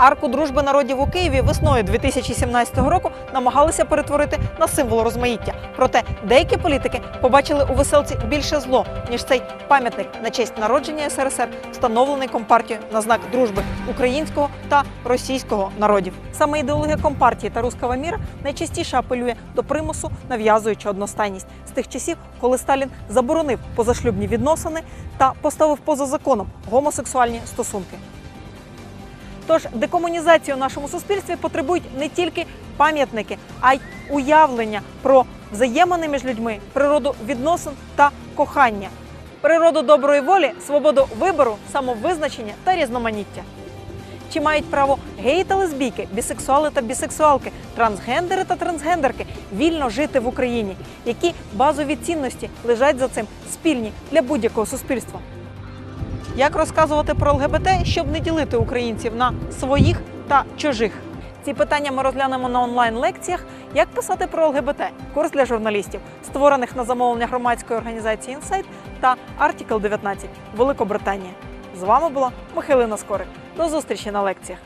Арку дружби народів у Києві весною 2017 року намагалися перетворити на символ розмаїття. Проте деякі політики побачили у веселці більше зло ніж цей пам'ятник на честь народження СРСР, встановлений компартією на знак дружби українського та російського народів. Саме ідеологія компартії та руского міра найчастіше апелює до примусу, нав'язуючи одностайність з тих часів, коли Сталін заборонив позашлюбні відносини та поставив поза законом гомосексуальні стосунки. Тож декомунізацію в нашому суспільстві потребують не тільки пам'ятники, а й уявлення про взаємини між людьми, природу відносин та кохання, природу доброї волі, свободу вибору, самовизначення та різноманіття. Чи мають право геї та лесбійки, бісексуали та бісексуалки, трансгендери та трансгендерки вільно жити в Україні? Які базові цінності лежать за цим спільні для будь-якого суспільства? Як розказувати про ЛГБТ, щоб не ділити українців на своїх та чужих? Ці питання ми розглянемо на онлайн-лекціях. Як писати про ЛГБТ? Курс для журналістів, створених на замовлення громадської організації Інсайт та Артікл 19 Великобританія. З вами була Михайлина Скорик. До зустрічі на лекціях.